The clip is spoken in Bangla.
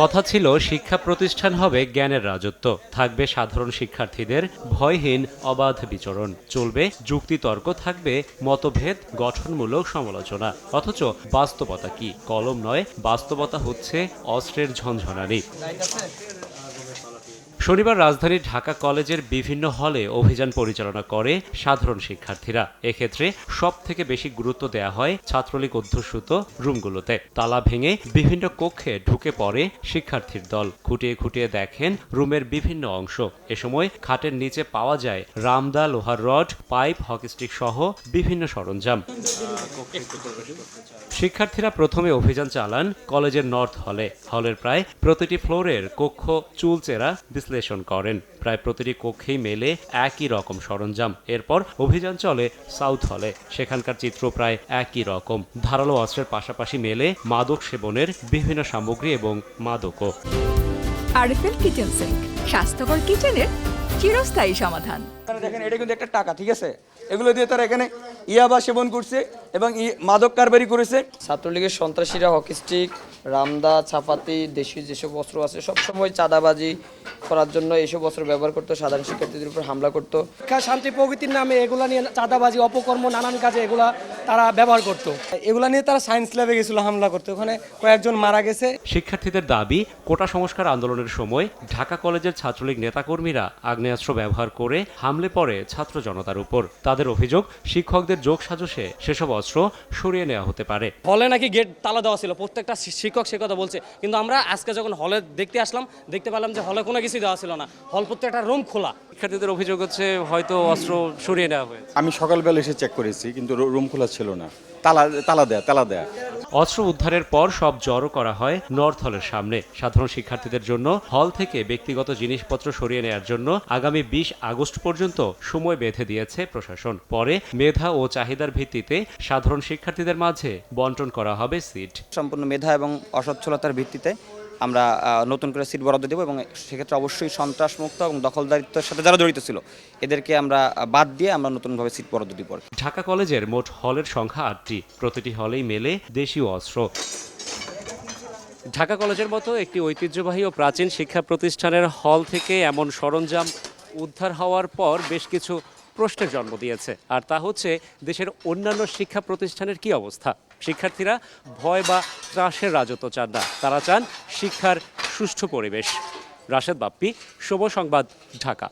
কথা ছিল, শিক্ষা প্রতিষ্ঠান হবে জ্ঞানের রাজত্ব। থাকবে সাধারণ শিক্ষার্থীদের ভয়হীন, অবাধ বিচরণ। চলবে যুক্তিতর্ক, থাকবে মতভেদ, গঠনমূলক সমালোচনা। অথচ বাস্তবতা কি? কলম নয়, বাস্তবতা হচ্ছে অস্ত্রের ঝনঝনানি। শনিবার রাজধানীর ঢাকা কলেজের বিভিন্ন হলে অভিযান পরিচালনা করে সাধারণ শিক্ষার্থীরা। এক্ষেত্রে সব থেকে বেশি গুরুত্ব দেওয়া হয় ছাত্রলীগ অধ্যুষিত রুমগুলোতে। তালা ভেঙে বিভিন্ন কক্ষে ঢুকে পড়ে শিক্ষার্থীর দল। খুঁটিয়ে খুঁটিয়ে দেখেন রুমের বিভিন্ন অংশ। এ সময় খাটের নিচে পাওয়া যায় রামদা লোহার রড, পাইপ হকিস্টিক সহ বিভিন্ন সরঞ্জাম। শিক্ষার্থীরা প্রথমে অভিযান চালান কলেজের নর্থ হলে। হলের প্রায় প্রতিটি ফ্লোরের কক্ষ চুলচেরা বিশ্লেষণ করেন। প্রায় প্রতিটি কক্ষেই মেলে একই রকম সরঞ্জাম। এরপর অভিযান চলে সাউথ হলে। সেখানকার চিত্র প্রায় একই রকম। ধারালো অস্ত্রের পাশাপাশি মেলে মাদক সেবনের বিভিন্ন সামগ্রী এবং মাদকও। আরএফএল কিচেন সিঙ্ক স্বাস্থ্যকর কিচেনের চিরস্থায়ী সমাধান। আপনারা দেখেন এটা কিন্তু একটা টাকা ঠিক আছে? এগুলো দিয়ে তারা এখানে ইয়াবা সেবন করছে এবং ই- মাদক কারবারি করেছে। ছাত্রলীগের সন্ত্রাসীরা হকি স্টিক রামদা ছাপাতি দেশি যেসব অস্ত্র আছে সবসময় চাঁদাবাজি করার জন্য এইসব অস্ত্র ব্যবহার করতো সাধারণ শিক্ষার্থীদের উপর হামলা করতো। শিক্ষা শান্তি প্রগতির নামে এগুলা নিয়ে চাঁদাবাজি অপকর্ম নানান কাজে এগুলা তারা ব্যবহার করতো। এগুলা নিয়ে তারা সায়েন্স ল্যাবে গেছিল হামলা করতে। ওখানে কয়েকজন মারা গেছে। শিক্ষার্থীদের দাবি কোটা সংস্কার আন্দোলনের সময় ঢাকা কলেজের ছাত্রলীগ নেতাকর্মীরা আগ্নেয়াস্ত্র ব্যবহার করে হামলে পড়ে ছাত্র জনতার উপর। তাদের অভিযোগ শিক্ষকদের যোগ সাজসে সেসব অস্ত্র সরিয়ে নেওয়া হতে পারে। হলে নাকি গেট তালা দেওয়া ছিল। প্রত্যেকটা শিক্ষক সে কথা বলছে। কিন্তু আমরা আজকে যখন হলে দেখতে আসলাম দেখতে পেলাম যে হলে কোনো কিছু দেওয়া ছিল না। হল প্রত্যেকটা রুম খোলা। শিক্ষার্থীদের অভিযোগ হচ্ছে হয়তো অস্ত্র সরিয়ে নেওয়া হয়েছে। আমি সকালবেলা এসে চেক করেছি কিন্তু রুম খোলা ছিল না। তালা তালা দেয়া তালা দেয়া। অস্ত্র উদ্ধারের পর সব জড়ো করা হয় নর্থ হলের সামনে। সাধারণ শিক্ষার্থীদের জন্য হল থেকে ব্যক্তিগত জিনিসপত্র সরিয়ে নেওয়ার জন্য আগামী বিশ আগস্ট পর্যন্ত সময় বেঁধে দিয়েছে প্রশাসন। পরে মেধা ও চাহিদার ভিত্তিতে সাধারণ শিক্ষার্থীদের মাঝে বন্টন করা হবে সিট। সম্পূর্ণ মেধা এবং অসচ্ছলতার ভিত্তিতে আমরা নতুন করে সিট বরাদ্দ দেবো এবং সেক্ষেত্রে অবশ্যই সন্ত্রাসমুক্ত এবং দখলদারিত্বের সাথে যারা জড়িত ছিল এদেরকে আমরা বাদ দিয়ে আমরা নতুনভাবে সিট বরাদ্দ দিব। ঢাকা কলেজের মোট হলের সংখ্যা আটটি। প্রতিটি হলেই মেলে দেশীয় অস্ত্র। ঢাকা কলেজের মতো একটি ঐতিহ্যবাহী ও প্রাচীন শিক্ষা প্রতিষ্ঠানের হল থেকে এমন সরঞ্জাম উদ্ধার হওয়ার পর বেশ কিছু প্রশ্নের জন্ম দিয়েছে। আর তা হচ্ছে, দেশের অন্যান্য শিক্ষা প্রতিষ্ঠানের কি অবস্থা? শিক্ষার্থীরা ভয় বা ত্রাসের রাজত্ব চান না। তারা চান শিক্ষার সুষ্ঠু পরিবেশ। রাশেদ বাপ্পি, শুভ সংবাদ, ঢাকা।